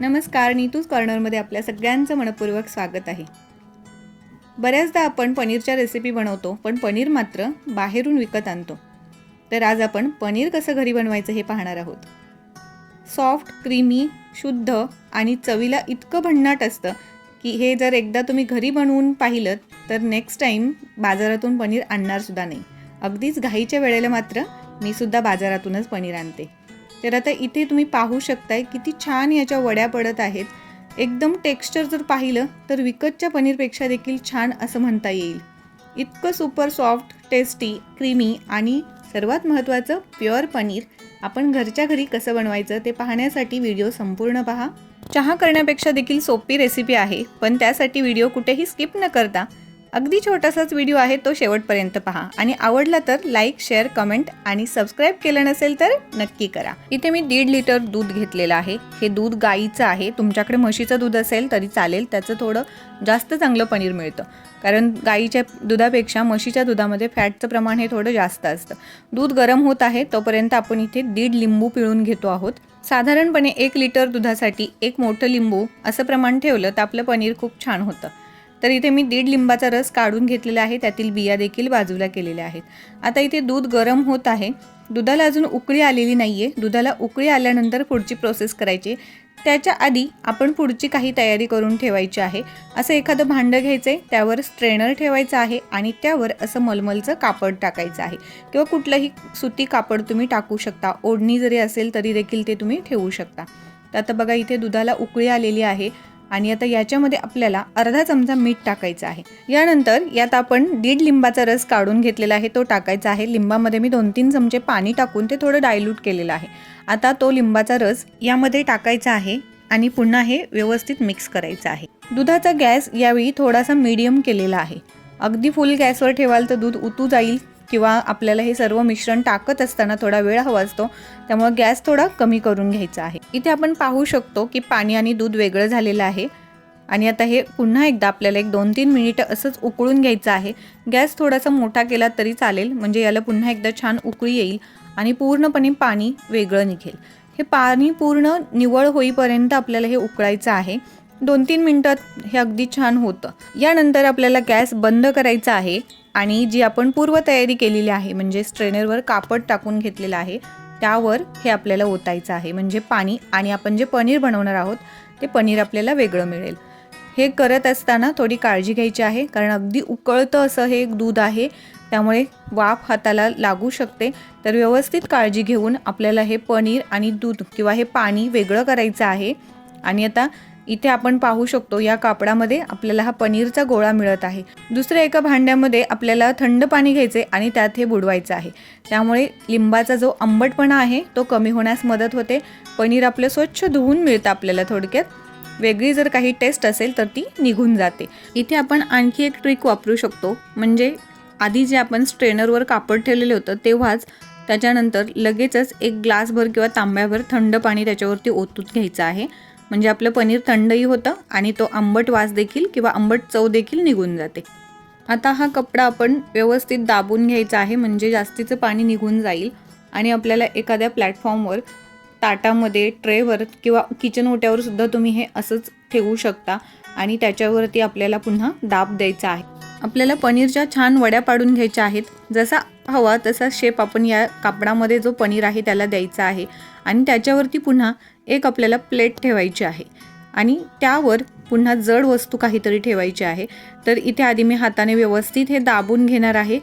नमस्कार नीतूज कॉर्नरमध्ये आपल्या सगळ्यांचं मनपूर्वक स्वागत आहे. बऱ्याचदा आपण पनीरच्या रेसिपी बनवतो पण पनीर मात्र बाहेरून विकत आणतो. तर आज आपण पनीर कसं घरी बनवायचं हे पाहणार आहोत. सॉफ्ट क्रीमी शुद्ध आणि चवीला इतकं भन्नाट असतं की हे जर एकदा तुम्ही घरी बनवून पाहिलं तर नेक्स्ट टाईम बाजारातून पनीर आणणारसुद्धा नाही. अगदीच घाईच्या वेळेला मात्र मी सुद्धा बाजारातूनच पनीर आणते. तर आता इथे तुम्ही पाहू शकताय किती छान याच्या वड्या पडत आहेत. एकदम टेक्स्चर जर पाहिलं तर विकतच्या पनीरपेक्षा देखील छान असं म्हणता येईल. इतकं सुपर सॉफ्ट टेस्टी क्रीमी आणि सर्वात महत्त्वाचं प्युअर पनीर आपण घरच्या घरी कसं बनवायचं ते पाहण्यासाठी व्हिडिओ संपूर्ण पहा. चहा करण्यापेक्षा देखील सोपी रेसिपी आहे पण त्यासाठी व्हिडिओ कुठेही स्किप न करता अगदी छोटासाच व्हिडिओ आहे तो शेवटपर्यंत पहा. आणि आवडला तर लाईक शेअर कमेंट आणि सबस्क्राईब केलं नसेल तर नक्की करा. इथे मी दीड लिटर दूध घेतलेलं आहे. हे दूध गाईचं आहे. तुमच्याकडे म्हशीचं दूध असेल तरी चालेल. त्याचं थोडं जास्त चांगलं पनीर मिळतं. कारण गाईच्या दुधापेक्षा म्हशीच्या दुधामध्ये फॅटचं प्रमाण हे थोडं जास्त असतं. दूध गरम होत आहे तोपर्यंत आपण इथे दीड लिंबू पिळून घेतो आहोत. साधारणपणे एक लिटर दुधासाठी एक मोठं लिंबू असं प्रमाण ठेवलं तर आपलं पनीर खूप छान होतं. तर इथे मी दीड लिंबाचा रस काढून घेतलेला आहे. त्यातील बिया देखील बाजूला केलेल्या आहेत. आता इथे दूध गरम होत आहे. दुधाला अजून उकळी आलेली नाही आहे दुधाला उकळी आल्यानंतर पुढची प्रोसेस करायची. त्याच्या आधी आपण पुढची काही तयारी करून ठेवायची आहे. असं एखादं भांडं घ्यायचं आहे त्यावर स्ट्रेनर ठेवायचं आहे आणि त्यावर असं मलमलचं कापड टाकायचं आहे. किंवा कुठलंही सुती कापड तुम्ही टाकू शकता. ओढणी जरी असेल तरी देखील ते तुम्ही ठेवू शकता. तर आता बघा इथे दुधाला उकळी आलेली आहे. आणि आता याच्यामध्ये आपल्याला अर्धा चमचा मीठ टाकायचं आहे. यानंतर यात आपण दीड लिंबाचा रस काढून घेतलेला आहे तो टाकायचा आहे. लिंबामध्ये मी दोन तीन चमचे पाणी टाकून ते थोडं डायल्यूट केलेलं आहे. आता तो लिंबाचा रस यामध्ये टाकायचा आहे आणि पुन्हा हे व्यवस्थित मिक्स करायचं आहे. दुधाचा गॅस यावेळी थोडासा मीडियम केलेला आहे. अगदी फुल गॅसवर ठेवाल तर दूध उतू जाईल. किंवा आपल्याला हे सर्व मिश्रण टाकत असताना थोडा वेळ हवा असतो त्यामुळे गॅस थोडा कमी करून घ्यायचा आहे. इथे आपण पाहू शकतो की पाणी आणि दूध वेगळं झालेलं आहे. आणि आता हे पुन्हा एकदा आपल्याला एक दोन तीन मिनिटं असंच उकळून घ्यायचं आहे. गॅस थोडासा मोठा केला तरी चालेल म्हणजे याला पुन्हा एकदा छान उकळी येईल आणि पूर्णपणे पाणी वेगळं निघेल. हे पाणी पूर्ण निवळ होईपर्यंत आपल्याला हे उकळायचं आहे. दोन तीन मिनटात हे अगदी छान होतं. यानंतर आपल्याला गॅस बंद करायचा आहे. आणि जी आपण पूर्वतयारी केलेली आहे म्हणजे स्ट्रेनरवर कापड टाकून घेतलेलं आहे त्यावर हे आपल्याला ओतायचं आहे. म्हणजे पाणी आणि आपण जे पनीर बनवणार आहोत ते पनीर आपल्याला वेगळं मिळेल. हे करत असताना थोडी काळजी घ्यायची आहे कारण अगदी उकळतं असं हे दूध आहे त्यामुळे वाफ हाताला लागू शकते. तर व्यवस्थित काळजी घेऊन आपल्याला हे पनीर आणि दूध किंवा हे पाणी वेगळं करायचं आहे. आणि आता इथे आपण पाहू शकतो या कापडामध्ये आपल्याला हा पनीरचा गोळा मिळत आहे. दुसऱ्या एका भांड्यामध्ये आपल्याला थंड पाणी घ्यायचे आणि त्यात हे बुडवायचं आहे. त्यामुळे लिंबाचा जो आंबटपणा आहे तो कमी होण्यास मदत होते. पनीर आपलं स्वच्छ धुवून मिळतं आपल्याला थोडक्यात. वेगळी जर काही टेस्ट असेल तर ती निघून जाते. इथे आपण आणखी एक ट्रिक वापरू शकतो. म्हणजे आधी जे आपण स्ट्रेनरवर कापड ठेवलेलं होतं तेव्हाच त्याच्यानंतर लगेचच एक ग्लासभर किंवा तांब्याभर थंड पाणी त्याच्यावरती ओतून घ्यायचं आहे. म्हणजे आपलं पनीर थंडही होतं आणि तो आंबट वास देखील किंवा आंबट चव देखील निघून जाते. आता हा कपडा आपण व्यवस्थित दाबून घ्यायचा आहे म्हणजे जास्तीचं पाणी निघून जाईल आणि आपल्याला एखाद्या प्लॅटफॉर्मवर ताटामध्ये ट्रेवर किंवा किचन ओट्यावर सुद्धा तुम्ही हे असंच ठेवू शकता आणि त्याच्यावरती आपल्याला पुन्हा दाब द्यायचा आहे. आपल्याला पनीरच्या छान वड्या पाडून घ्यायच्या आहेत. जसा हवा तसा शेप आपण या कापडामध्ये जो पनीर आहे त्याला द्यायचा आहे. आणि त्याच्यावरती पुन्हा एक आपल्याला प्लेट ठेवायची आहे. आणि त्यावर पुन्हा जड वस्तू काहीतरी ठेवायची आहे. तर इथे आधी मी हाताने व्यवस्थित हे दाबून घेणार आहे.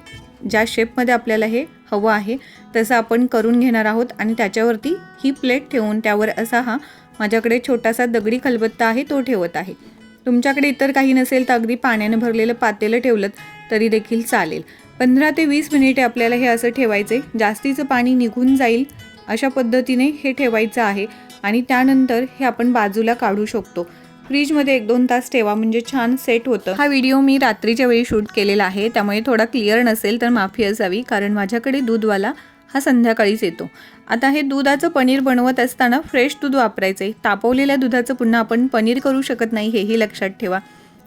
ज्या शेपमध्ये आपल्याला हे हवं आहे तसं आपण करून घेणार आहोत आणि त्याच्यावरती ही प्लेट ठेवून त्यावर असा हा माझ्याकडे छोटासा दगडी खलबत्ता आहे तो ठेवत आहे. तुमच्याकडे इतर काही नसेल तर अगदी पाण्याने भरलेलं पातेलं ठेवलं तरी देखील चालेल. पंधरा ते वीस मिनिटे आपल्याला हे असं ठेवायचे जास्तीचं पाणी निघून जाईल अशा पद्धतीने हे ठेवायचं आहे आणि त्यानंतर हे आपण बाजूला काढू शकतो. फ्रीजमध्ये एक दोन तास ठेवा म्हणजे छान सेट होतं. हा व्हिडिओ मी रात्रीच्या वेळी शूट केलेला आहे त्यामुळे थोडा क्लिअर नसेल तर माफी असावी कारण माझ्याकडे दूधवाला हा संध्याकाळीच येतो. आता हे दुधाचं पनीर बनवत असताना फ्रेश दूध वापरायचं आहे तापवलेल्या दुधाचं पुन्हा आपण पनीर करू शकत नाही हेही लक्षात ठेवा.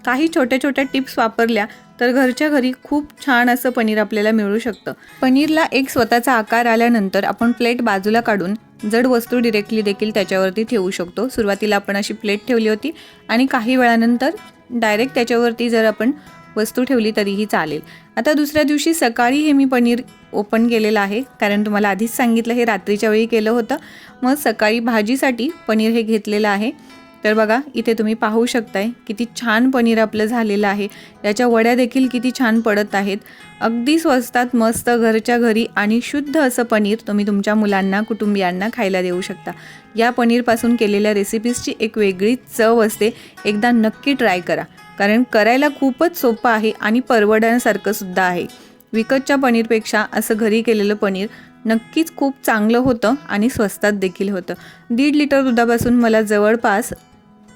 काही छोट्या छोट्या टिप्स वापरल्या तर घरच्या घरी खूप छान असं पनीर आपल्याला मिळू शकतं. पनीरला एक स्वतःचा आकार आल्यानंतर आपण प्लेट बाजूला काढून जड वस्तू डिरेक्टली देखील त्याच्यावरती ठेवू शकतो. सुरुवातीला आपण अशी प्लेट ठेवली होती आणि काही वेळानंतर डायरेक्ट त्याच्यावरती जर आपण वस्तू ठेवली तरीही चालेल. आता दुसऱ्या दिवशी सकाळी हे मी पनीर ओपन केलेलं आहे. कारण तुम्हाला आधीच सांगितलं हे रात्रीच्या वेळी केलं होतं. मग सकाळी भाजीसाठी पनीर हे घेतलेलं आहे. तर बघा इथे तुम्ही पाहू शकताय किती छान पनीर आपलं झालेलं आहे. याच्या वड्या देखील किती छान पडत आहेत. अगदी स्वस्तात मस्त घरच्या घरी आणि शुद्ध असं पनीर तुम्ही तुमच्या मुलांना कुटुंबियांना खायला देऊ शकता. या पनीरपासून केलेल्या रेसिपीजची एक वेगळीच चव असते. एकदा नक्की ट्राय करा. कारण करायला खूपच सोपं आहे आणि परवडण्यासारखं सुद्धा आहे. विकतच्या पनीरपेक्षा असं घरी केलेलं पनीर नक्कीच खूप चांगलं होतं आणि स्वस्तात देखील होतं. दीड लिटर दुधापासून मला जवळपास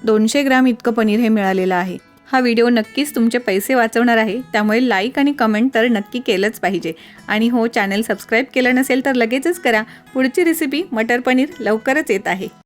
दोनशे ग्राम इतकं पनीर हे मिळालेलं आहे. हा व्हिडिओ नक्कीच तुमचे पैसे वाचवणार आहे. त्यामुळे लाईक आणि कमेंट तर नक्की केलंच पाहिजे. आणि हो चॅनल सबस्क्राईब केलं नसेल तर लगेचच करा. पुढची रेसिपी मटर पनीर लवकरच येत आहे.